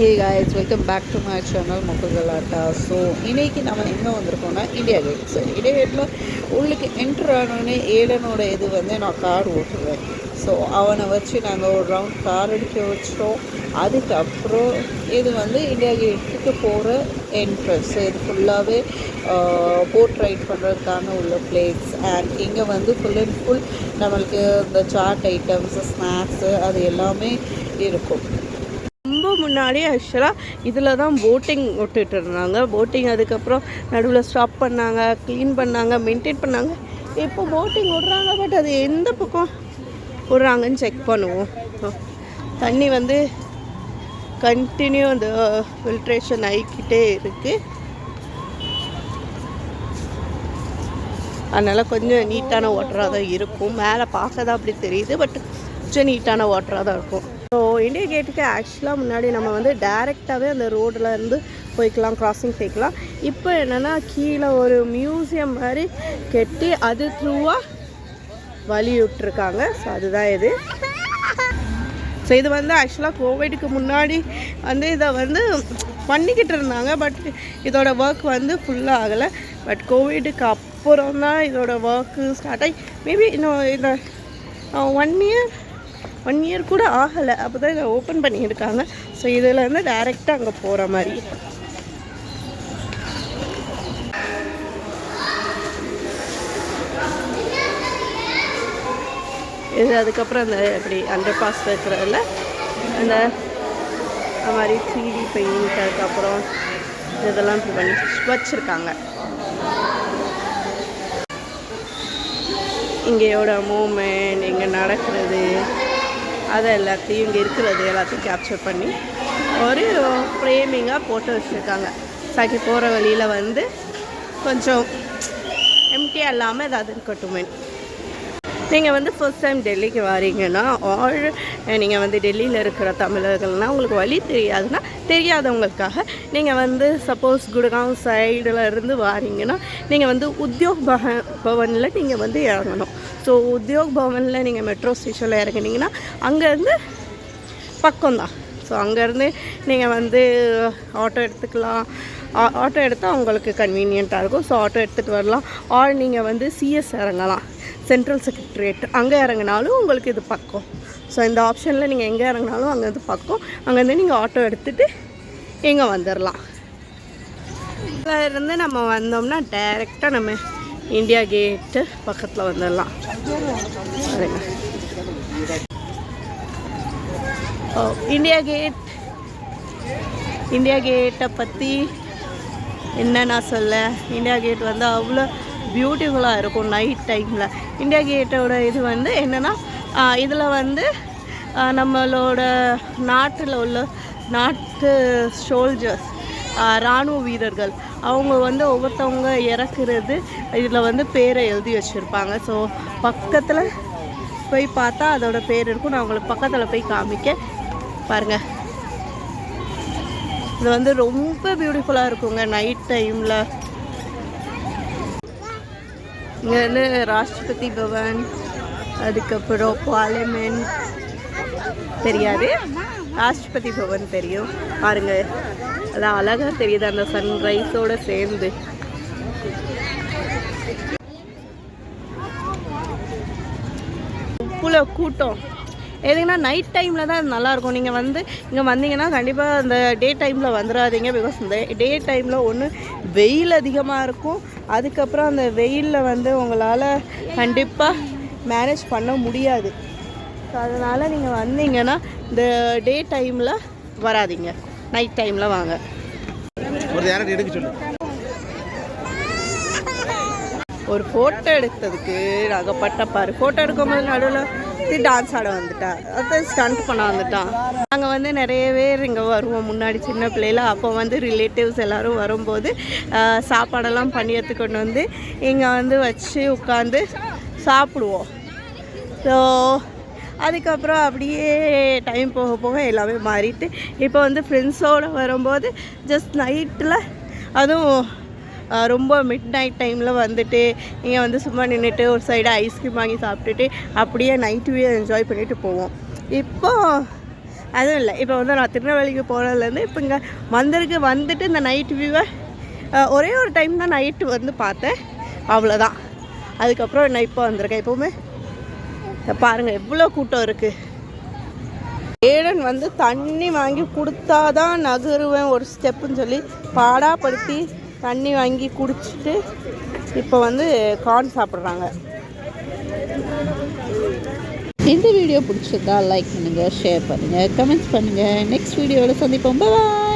Hey guys welcome back to my channel முக்குகலாட்டா so இன்றைக்கி நம்ம எங்கே வந்திருக்கோம்னா இந்தியா கேட் சார் இந்தியா கேட்டில் உள்ளுக்கு என்ட்ரு ஆனோடனே ஏடனோட இது வந்து நான் கார் ஓட்டுவேன் ஸோ அவனை வச்சு நாங்கள் ஒரு ரவுண்ட் கார் அடிக்க வச்சிட்டோம். அதுக்கப்புறம் இது வந்து இந்தியா கேட்டுக்கு போகிற என்ட்ரன்ஸ் இது ஃபுல்லாகவே போட் ரைட் பண்ணுறதுக்கான உள்ள பிளேஸ் அண்ட் இங்கே வந்து ஃபுல் அண்ட் ஃபுல் நம்மளுக்கு இந்த சாட் ஐட்டம்ஸ் ஸ்நாக்ஸு அது எல்லாமே இருக்கும். முன்னாடி ஆக்சுவலாக இதில் தான் போட்டிங் விட்டுட்டு இருந்தாங்க. போட்டிங் அதுக்கப்புறம் நடுவில் ஸ்டாப் பண்ணாங்க க்ளீன் பண்ணாங்க மெயின்டைன் பண்ணாங்க. இப்போ போட்டிங் விட்றாங்க பட் அது எந்த பக்கம் விட்றாங்கன்னு செக் பண்ணுவோம். தண்ணி வந்து கண்டினியூ அந்த ஃபில்ட்ரேஷன் ஆகிக்கிட்டே இருக்குது அதனால் கொஞ்சம் நீட்டான வாட்டராக தான் இருக்கும். மேலே பார்க்க தான் அப்படி தெரியுது பட் கொஞ்சம் நீட்டான வாட்டராக தான் இருக்கும். ஸோ இந்தியா கேட்டுக்கு ஆக்சுவலாக முன்னாடி நம்ம வந்து டைரெக்டாகவே அந்த ரோடில் இருந்து போய்க்கலாம் கிராசிங் போய்க்கலாம். இப்போ என்னென்னா கீழே ஒரு மியூசியம் மாதிரி கட்டி அது த்ரூவாக வழி விட்டுருக்காங்க. ஸோ அதுதான் இது. ஸோ இது வந்து ஆக்சுவலாக கோவிடுக்கு முன்னாடி வந்து இதை வந்து பண்ணிக்கிட்டு இருந்தாங்க. பட் இதோட ஒர்க் வந்து ஃபுல்லாக ஆகலை. பட் கோவிடுக்கு அப்புறம் தான் இதோட ஒர்க்கு ஸ்டார்ட் ஆகி மேபி இன்னும் இந்த uh, one year one year கூட ஆகலை. அப்போ தான் இதை ஓப்பன் பண்ணியிருக்காங்க. ஸோ இதில் வந்து டைரெக்டாக அங்கே போகிற மாதிரி. இது அதுக்கப்புறம் அந்த இப்படி அண்டர் பாஸ் இருக்கிறதுல அந்த மாதிரி த்ரீடி பெயிண்ட் அதுக்கப்புறம் இதெல்லாம் இப்படி பண்ணி வச்சுருக்காங்க. இங்கேயோட மூமெண்ட் இங்கே நடக்கிறது. அதை எல்லாத்தையும் இங்கே இருக்கிறது எல்லாத்தையும் கேப்சர் பண்ணி ஒரு ஃப்ரேமிங்காக போட்டு வச்சுருக்காங்க. சாக்கி போகிற வழியில் வந்து கொஞ்சம் எம்டியாக இல்லாமல் ஏதாவது இருக்கட்டுமே நீங்கள் வந்து ஃபர்ஸ்ட் டைம் டெல்லிக்கு வரீங்கன்னா ஆல் நீங்கள் வந்து டெல்லியில் இருக்கிற தமிழர்கள்னால் உங்களுக்கு வழி தெரியாதுன்னா தெரியாதவங்களுக்காக நீங்கள் வந்து சப்போஸ் குடுகாம் சைடில் இருந்து வாரீங்கன்னா நீங்கள் வந்து உத்தியோக பவ பவனில் நீங்கள் வந்து இறங்கணும். ஸோ உத்யோக் பவனில் நீங்கள் மெட்ரோ ஸ்டேஷனில் இறங்குனீங்கன்னா அங்கேருந்து பக்கம்தான். ஸோ அங்கேருந்து நீங்கள் வந்து ஆட்டோ எடுத்துக்கலாம். ஆட்டோ எடுத்தால் உங்களுக்கு கன்வீனியண்ட்டாக இருக்கும். ஸோ ஆட்டோ எடுத்துகிட்டு வரலாம். ஆர் நீங்கள் வந்து சிஎஸ் இறங்கலாம். சென்ட்ரல் செக்ரட்டரியேட் அங்கே இறங்கினாலும் உங்களுக்கு இது பக்கம். ஸோ இந்த ஆப்ஷனில் நீங்கள் எங்கே இறங்கினாலும் இது பக்கம். அங்கேருந்து நீங்கள் ஆட்டோ எடுத்துகிட்டு இங்கே வந்துடலாம் இதில் இருந்து நம்ம வந்தோம்னா டைரெக்டாக நம்ம இந்தியா கேட்டு பக்கத்தில் வந்துடலாம். சரிங்க. ஓ இந்தியா கேட் இந்தியா கேட்டை பற்றி என்ன நான் சொல்ல? இந்தியா கேட் வந்து அவ்வளோ பியூட்டிஃபுல்லாக இருக்கும் நைட் டைமில் இந்தியா கேட்டோட இது வந்து என்னென்னா இதில் வந்து நம்மளோட நாட்டில் உள்ள நாட்டு சோல்ஜர்ஸ் இராணுவ வீரர்கள் அவங்க வந்து ஒவ்வொருத்தவங்க இறக்குறது இதில் வந்து பேரை எழுதி வச்சுருப்பாங்க. ஸோ பக்கத்தில் போய் பார்த்தா அதோட பேர் இருக்கும். நான் உங்களுக்கு பக்கத்தில் போய் காமிக்க. பாருங்கள் இது வந்து ரொம்ப பியூட்டிஃபுல்லாக இருக்குங்க நைட் டைமில் இங்கே வந்து ராஷ்டிரபதி பவன் அதுக்கப்புறம் பார்லிமெண்ட் தெரியாது. ராஷ்டிரபதி பவன் தெரியும். பாருங்க அது அழகாக தெரியுது அந்த சன்ரைஸோட சேர்ந்து. உப்புல கூட்டம். எதுங்கன்னா நைட் டைமில் தான் நல்லாயிருக்கும். நீங்கள் வந்து இங்கே வந்தீங்கன்னா கண்டிப்பாக அந்த டே டைமில் வந்துடாதீங்க பிகாஸ் இந்த டே டைமில் ஒன்று வெயில் அதிகமாக இருக்கும். அதுக்கப்புறம் அந்த வெயிலில் வந்து உங்களால் கண்டிப்பாக மேனேஜ் பண்ண முடியாது. ஸோ அதனால் நீங்கள் வந்தீங்கன்னா இந்த டே டைமில் வராதீங்க. நைட் டைமில் வாங்க. ஒரு ஃபோட்டோ எடுத்ததுக்கு நாங்கள் பட்டப்பாரு ஃபோட்டோ எடுக்கும்போது நடுவில் டான்ஸ் ஆட வந்துட்டா. அதான் ஸ்டண்ட் பண்ண வந்துட்டான் நாங்கள் வந்து நிறைய பேர் இங்கே வருவோம். முன்னாடி சின்ன பிள்ளையில அப்போ வந்து ரிலேட்டிவ்ஸ் எல்லாரும் வரும்போது சாப்பாடெல்லாம் பண்ணி எடுத்துக்கொண்டு வந்து இங்கே வந்து வச்சு உட்காந்து சாப்பிடுவோம். ஸோ அதுக்கப்புறம் அப்படியே டைம் போக போக எல்லாமே மாறிட்டு இப்போ வந்து ஃப்ரெண்ட்ஸோடு வரும்போது ஜஸ்ட் நைட்டில் அதுவும் ரொம்ப மிட் நைட் டைமில் வந்துட்டு இங்கே வந்து சும்மா நின்றுட்டு ஒரு சைடு ஐஸ்கிரீம் வாங்கி சாப்பிட்டுட்டு அப்படியே நைட் வியூ என்ஜாய் பண்ணிட்டு போவோம். இப்போ அதுவும் இல்லை இப்போ வந்து நான் திருநெல்வேலிக்கு போனதுலேருந்து இப்போ இங்கே வந்திருக்கு வந்துட்டு இந்த நைட் வியூவை ஒரே ஒரு டைம் தான் நைட்டு வந்து பார்த்தேன். அவ்வளோதான் அதுக்கப்புறம் நான் இப்போ வந்திருக்கேன். எப்போவுமே பாருங்கள் எவ்வளோ கூட்டம் இருக்குது ஏடன் வந்து தண்ணி வாங்கி கொடுத்தாதான் நகருவேன் ஒரு ஸ்டெப்புன்னு சொல்லி பாடாப்படுத்தி தண்ணி வாங்கி குடிச்சிட்டு இப்போ வந்து கார்ன் சாப்பிட்றாங்க. இந்த வீடியோ பிடிச்சிருந்தா லைக் பண்ணுங்கள் ஷேர் பண்ணுங்கள் கமெண்ட்ஸ் பண்ணுங்கள் நெக்ஸ்ட் வீடியோவில் சந்திப்போம். பாய்